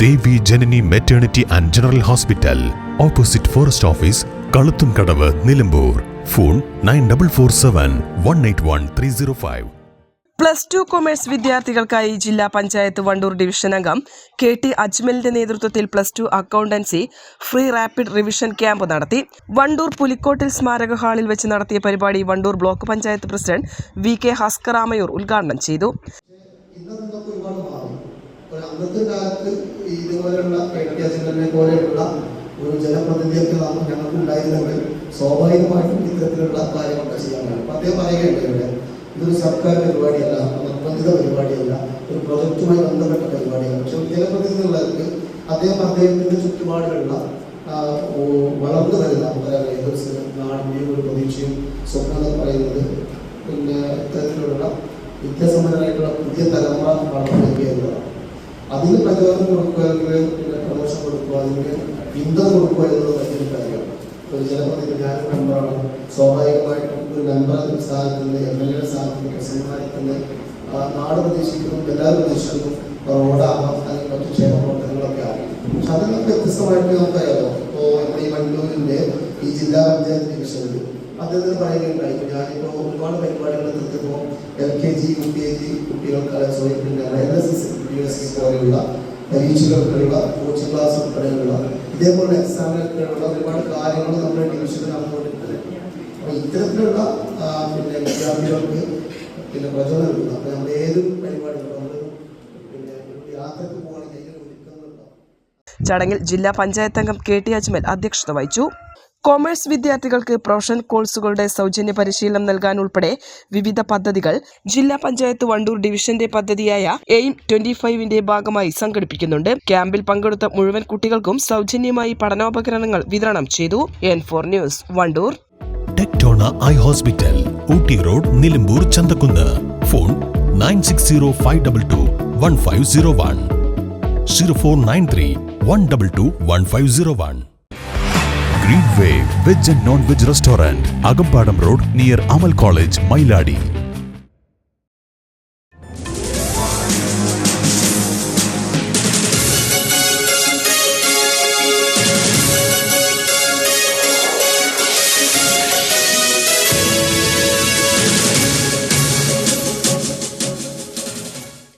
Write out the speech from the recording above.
Devi Janani maternity and general hospital opposite forest office കളുത്തും Kadavu Nilambur. Phone nine double four seven one eight one three zero five plus two commerce വിദ്യാർത്ഥികൾക്കായി ജില്ലാ panchayat Wandoor division അംഗം K T അജ്മലിന്റെ നേതൃത്വത്തിൽ plus two accountancy free rapid revision camp നടത്തി. വണ്ടൂർ പുലിക്കോട്ടിൽ സ്മാരക ഹാളിൽ വെച്ച് നടത്തിയ പരിപാടി Wandoor block panchayat president V K ഹസ്കറാമയൂർ ഉദ്ഘാടനം ചെയ്തു ഇന്നത്തെ ഇതൊക്കെ ഒരുപാട് മാറി ഒരു അന്നത്തെ കാലത്ത് ഇതുപോലെയുള്ള കെട്ടിയാച്ചനെ പോലെയുള്ള ഒരു ജനപ്രതിനിധിയൊക്കെ നമുക്ക് ഞങ്ങൾക്ക് ഉണ്ടായിരുന്നെങ്കിൽ സ്വാഭാവികമായിട്ടും ഇത്തരത്തിലുള്ള കാര്യങ്ങളൊക്കെ ചെയ്യാനാണ്. അപ്പം അദ്ദേഹം പറയുകയുണ്ട് ഇവിടെ ഇതൊരു സർക്കാർ പരിപാടിയല്ല നിർബന്ധിത പരിപാടിയല്ല ഒരു പ്രൊജക്റ്റുമായി ബന്ധപ്പെട്ട പരിപാടിയാണ്. പക്ഷെ ജനപ്രതിനിധികൾക്ക് അദ്ദേഹം അദ്ദേഹത്തിന്റെ ചുറ്റുപാടുകളുള്ള വളർന്നു വരുന്ന ഏതൊരു നാടിന്റെയും ഒരു പ്രതീക്ഷയും സ്വപ്നം എന്ന് പറയുന്നത് പിന്നെ ഇത്തരത്തിലുള്ള വിദ്യാസമ്പന്നരായിട്ടുള്ള പുതിയ പ്രചോദനം കൊടുക്കുക പിന്നെ പ്രദർശനം കൊടുക്കുക അല്ലെങ്കിൽ പിന്തുണ കൊടുക്കുക എന്നുള്ള മറ്റൊരു കാര്യമാണ് ഒരു ഞാൻ മെമ്പറാണ് സ്വാഭാവികമായിട്ടും ഒരു മെമ്പർ സ്ഥാനത്ത് നിന്ന് എം എൽ എ സ്ഥാനത്ത് നിന്ന് ആ, നാട് പ്രതീക്ഷിക്കുന്നു എല്ലാവരും പ്രതീക്ഷിക്കുന്നു റോഡാകാം അല്ലെങ്കിൽ മറ്റു ക്ഷേമ പ്രവർത്തനങ്ങളൊക്കെ ആകും പക്ഷെ അതിൽ നിന്ന് വ്യത്യസ്തമായിട്ട് നമുക്കറിയാമോ ഇപ്പോൾ നമ്മുടെ ഈ വണ്ടൂരിന്റെ ഈ ജില്ലാ പഞ്ചായത്ത് ഡിവിഷനിൽ അദ്ദേഹത്തിന് പറയുകയുണ്ടായി ഞാനിപ്പോൾ ഒരുപാട് പരിപാടികൾ നിർത്തുമ്പോൾ L K G U K G കുട്ടികൾക്ക് സോറി പിന്നെ N S S U S S പോലെയുള്ള പരീക്ഷകൾക്കുള്ള കോച്ചിങ് ക്ലാസ് ഉൾപ്പെടെയുള്ള ഇതേപോലെ എക്സാമിനൊക്കെയുള്ള ഒരുപാട് കാര്യങ്ങൾ നമ്മുടെ ഡിവിഷനിൽ നടന്നുകൊണ്ടിരിക്കുന്നത് അപ്പോൾ ഇത്തരത്തിലുള്ള പിന്നെ വിദ്യാർത്ഥികൾക്ക് പിന്നെ പ്രചോദനം കിട്ടുന്നു അപ്പോൾ നമ്മൾ ഏത് പരിപാടികളും നമ്മൾ പിന്നെ യാത്രയ്ക്ക് പോകണമെങ്കിൽ ചടങ്ങിൽ ജില്ലാ പഞ്ചായത്ത് അംഗം കെ ടി അജ്മൽ അധ്യക്ഷത വഹിച്ചു. കൊമേഴ്സ് വിദ്യാർത്ഥികൾക്ക് പ്രൊഫഷണൽ കോഴ്സുകളുടെ സൗജന്യ പരിശീലനം നൽകാൻ ഉൾപ്പെടെ വിവിധ പദ്ധതികൾ ജില്ലാ പഞ്ചായത്ത് വണ്ടൂർ ഡിവിഷന്റെ പദ്ധതിയായ എയിം ട്വന്റി ഫൈവിന്റെ ഭാഗമായി സംഘടിപ്പിക്കുന്നുണ്ട്. ക്യാമ്പിൽ പങ്കെടുത്ത മുഴുവൻ കുട്ടികൾക്കും സൗജന്യമായി പഠനോപകരണങ്ങൾ വിതരണം ചെയ്തു. N four news Wandoor. Tectona eye hospital Ooty road Nilambur Chanthakunnu. Phone nine six zero five double two one five zero one. Zero four nine three one double two one five zero one. green way veg and non veg restaurant Akampadam road near Amal college Mailadi